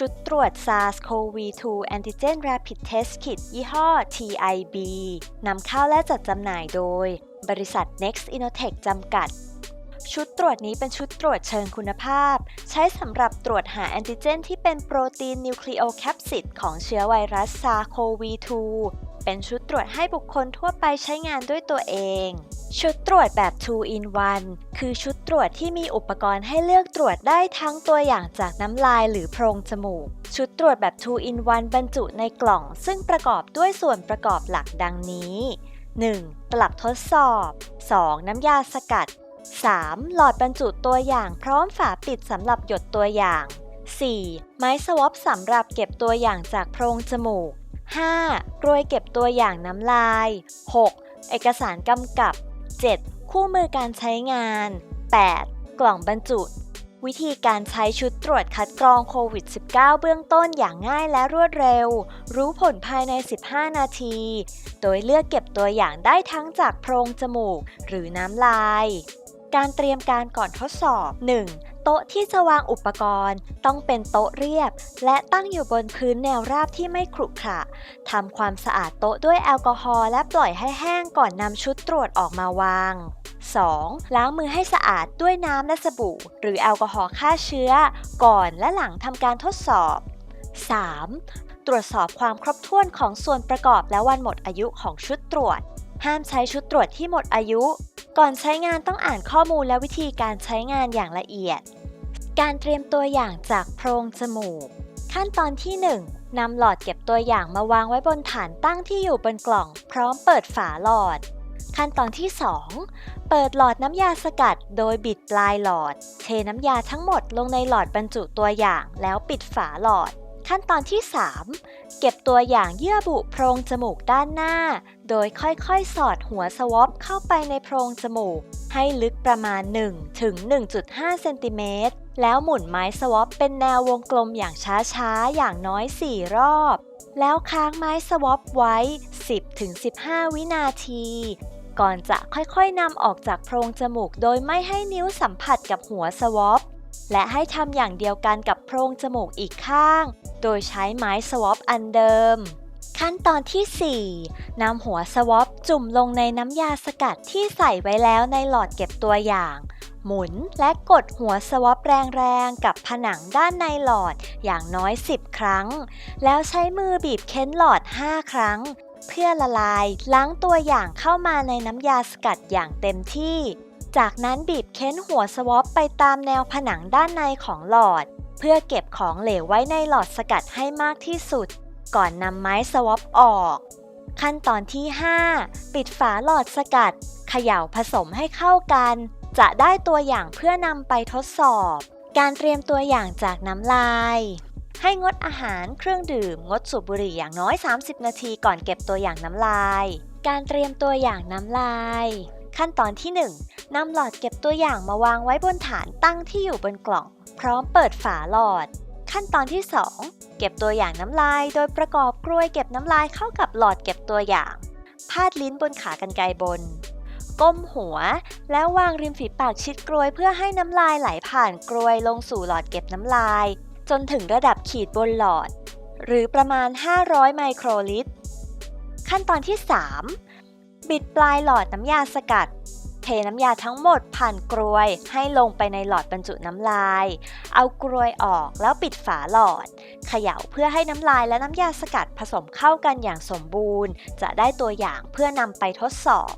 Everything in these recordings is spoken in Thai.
ชุดตรวจ SARS-CoV-2 Antigen Rapid Test Kit ยี่ห้อ TIB นำเข้าและจัดจำหน่ายโดย บริษัท Next Innotech จำกัด ชุดตรวจนี้เป็นชุดตรวจเชิงคุณภาพ ใช้สำหรับตรวจหาแอนติเจนที่เป็นโปรตีนนิวคลีโอแคปซิดของเชื้อไวรัส SARS-CoV-2 เป็นชุดตรวจให้บุคคลทั่วไปใช้งานด้วยตัวเอง ชุดตรวจแบบ 2 in 1 คือชุดตรวจที่มีอุปกรณ์ให้เลือกตรวจได้ทั้งตัวอย่างจากน้ำลายหรือโพรงจมูก ชุดตรวจแบบ 2 in 1 บรรจุในกล่อง ซึ่งประกอบด้วยส่วนประกอบหลักดังนี้ 1. ตลับทดสอบ 2. น้ำยาสกัด 3. หลอดบรรจุตัวอย่างพร้อมฝาปิดสำหรับหยดตัวอย่าง 4. ไม้สวอปสำหรับเก็บตัวอย่างจากโพรงจมูก 5. กรวยเก็บตัวอย่างน้ำลาย 6. เอกสารกำกับ 7. คู่มือการใช้งาน 8. กล่องบรรจุ วิธีการใช้ชุดตรวจคัดกรองโควิด -19 เบื้องต้นอย่างง่ายและรวดเร็ว รู้ผลภายใน 15 นาที โดยเลือกเก็บตัวอย่างได้ทั้งจากโพรงจมูกหรือน้ำลาย การเตรียมการก่อนทดสอบ 1. โต๊ะที่จะวางอุปกรณ์ ต้องเป็นโต๊ะเรียบ และตั้งอยู่บนพื้นแนวราบที่ไม่ขรุขระทำความสะอาดโต๊ะด้วยแอลกอฮอล์และปล่อยให้แห้งก่อนนำชุดตรวจออกมาวาง 2. ล้างมือให้สะอาดด้วยน้ำและสบู่ หรือแอลกอฮอล์ฆ่าเชื้อ ก่อนและหลังทำการทดสอบ 3. ตรวจสอบความครบถ้วนของส่วนประกอบและวันหมดอายุของชุดตรวจ ห้ามใช้ชุดตรวจที่หมดอายุ ก่อนใช้งานต้องอ่านข้อมูลและวิธีการใช้งานอย่างละเอียด การเตรียมตัวอย่างจากโพรงจมูก ขั้นตอนที่1นำหลอดเก็บตัวอย่างมาวางไว้บนฐานตั้งที่อยู่บนกล่อง พร้อมเปิดฝาหลอด ขั้นตอนที่ 2 เปิดหลอดน้ำยาสกัด โดยบิดปลายหลอด เทน้ำยาทั้งหมดลงในหลอดบรรจุตัวอย่าง แล้วปิดฝาหลอดขั้นตอนที่ 3 เก็บตัวอย่างเยื่อบุโพรงจมูกด้านหน้า โดยค่อยๆ สอดหัวสวอปเข้าไปในโพรงจมูก ให้ลึกประมาณ 1 ถึง 1.5 เซนติเมตร แล้วหมุนไม้สวอปเป็นแนววงกลมอย่างช้าๆ อย่างน้อย 4 รอบ แล้วค้างไม้สวอปไว้ 10-15 วินาที ก่อนจะค่อยๆนำออกจากโพรงจมูกโดยไม่ให้นิ้วสัมผัสกับหัวสวอปและให้ทำอย่างเดียวกันกับโพรงจมูกอีกข้าง โดยใช้ไม้สวอปอันเดิม ขั้นตอนที่ 4นำหัวสวอปจุ่มลงในน้ำยาสกัดที่ใส่ไว้แล้วในหลอดเก็บตัวอย่าง หมุนและกดหัวสวอปแรงๆ กับผนังด้านในหลอดอย่างน้อย 10 ครั้ง แล้วใช้มือบีบเค้นหลอด 5 ครั้ง เพื่อละลายล้างตัวอย่างเข้ามาในน้ำยาสกัดอย่างเต็มที่ จากนั้นบีบเค้นหัวสวอปไปตามแนวผนังด้านในของหลอด เพื่อเก็บของเหลวไว้ในหลอดสกัดให้มากที่สุด ก่อนนำไม้สวอปออก ขั้นตอนที่ 5 ปิดฝาหลอดสกัด เขย่าผสมให้เข้ากัน จะได้ตัวอย่างเพื่อนำไปทดสอบ การเตรียมตัวอย่างจากน้ำลาย ให้งดอาหารเครื่องดื่ม งดสูบบุหรี่อย่างน้อย 30 นาทีก่อนเก็บตัวอย่างน้ำลาย การเตรียมตัวอย่างน้ำลายขั้นตอนที่ 1นำหลอดเก็บตัวอย่างมาวางไว้บนฐานตั้งที่อยู่บนกล่อง พร้อมเปิดฝาหลอด ขั้นตอนที่ 2 เก็บตัวอย่างน้ำลาย โดยประกอบกลวยเก็บน้ำลายเข้ากับหลอดเก็บตัวอย่าง พาดลิ้นบนขากรรไกรบน ก้มหัว แล้ววางริมฝีปากชิดกลวยเพื่อให้น้ำลายไหลผ่านกลวยลงสู่หลอดเก็บน้ำลาย จนถึงระดับขีดบนหลอด หรือประมาณ 500 ไมโครลิตร ขั้นตอนที่ 3 บิดปลายหลอดน้ำยาสกัด เทน้ำยาทั้งหมดผ่านกรวย ให้ลงไปในหลอดบรรจุน้ำลาย เอากรวยออกแล้วปิดฝาหลอด เขย่าเพื่อให้น้ำลายและน้ำยาสกัดผสมเข้ากันอย่างสมบูรณ์ จะได้ตัวอย่างเพื่อนำไปทดสอบ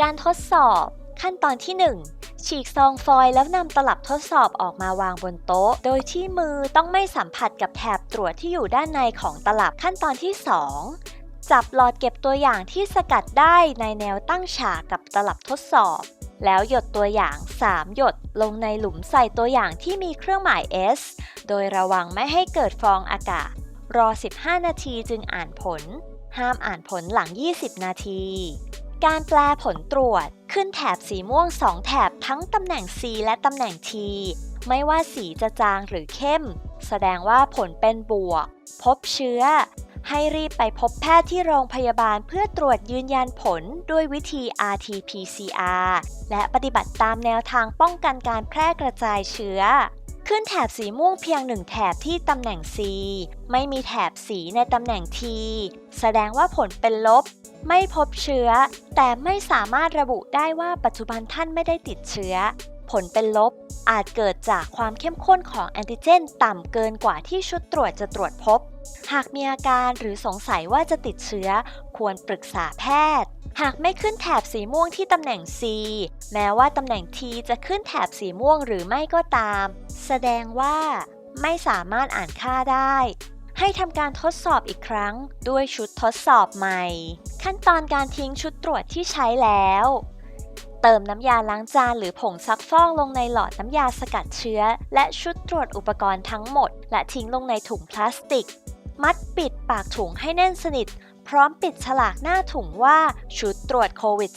การทดสอบ ขั้นตอนที่ 1ฉีกซองฟอยล์แล้วนำตลับทดสอบออกมาวางบนโต๊ะ โดยที่มือต้องไม่สัมผัสกับแถบตรวจที่อยู่ด้านในของตลับขั้นตอนที่ 2 จับหลอดเก็บตัวอย่างที่สกัดได้ในแนวตั้งฉากกับตลับทดสอบ แล้วหยดตัวอย่าง 3 หยดลงในหลุมใส่ตัวอย่างที่มีเครื่องหมาย S โดยระวังไม่ให้เกิดฟองอากาศ รอ 15 นาทีจึงอ่านผล ห้ามอ่านผลหลัง 20 นาที การแปลผลตรวจขึ้นแถบสีม่วง 2 แถบทั้งตำแหน่ง C และตำแหน่ง T ไม่ว่าสีจะจางหรือเข้ม แสดงว่าผลเป็นบวก พบเชื้อ ให้รีบไปพบแพทย์ที่โรงพยาบาลเพื่อตรวจยืนยันผลด้วยวิธี RT-PCR และปฏิบัติตามแนวทางป้องกันการแพร่กระจายเชื้อ ขึ้นแถบสีม่วงเพียงหนึ่งแถบที่ตำแหน่ง C ไม่มีแถบสีในตำแหน่ง T แสดงว่าผลเป็นลบ ไม่พบเชื้อ แต่ไม่สามารถระบุได้ว่าปัจจุบันท่านไม่ได้ติดเชื้อ ผลเป็นลบ อาจเกิดจากความเข้มข้นของแอนติเจน ต่ำเกินกว่าที่ชุดตรวจจะตรวจพบ หากมีอาการหรือสงสัยว่าจะติดเชื้อ ควรปรึกษาแพทย์ หากไม่ขึ้นแถบสีม่วงที่ตำแหน่ง C แม้ว่าตำแหน่ง T จะขึ้นแถบสีม่วงหรือไม่ก็ตาม แสดงว่าไม่สามารถอ่านค่าได้ให้ทำการทดสอบอีกครั้งด้วยชุดทดสอบใหม่ ขั้นตอนการทิ้งชุดตรวจที่ใช้แล้ว เติมน้ำยาล้างจานหรือผงซักฟอกลงในหลอดน้ำยาสกัดเชื้อ และชุดตรวจอุปกรณ์ทั้งหมด และทิ้งลงในถุงพลาสติก มัดปิดปากถุงให้แน่นสนิท พร้อมปิดฉลากหน้าถุงว่าชุดตรวจโควิด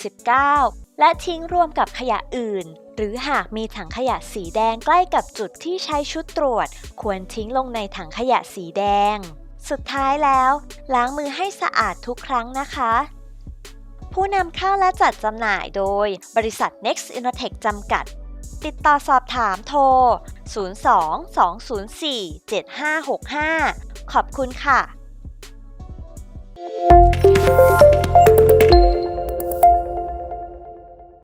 -19 และทิ้งรวมกับขยะอื่น หรือหากมีถังขยะสีแดงใกล้กับจุดที่ใช้ชุดตรวจ ควรทิ้งลงในถังขยะสีแดง สุดท้ายแล้ว ล้างมือให้สะอาดทุกครั้งนะคะ ผู้นำเข้าและจัดจำหน่ายโดยบริษัท Next Innotech จำกัด ติดต่อสอบถามโทร 02-204-7565 ขอบคุณค่ะ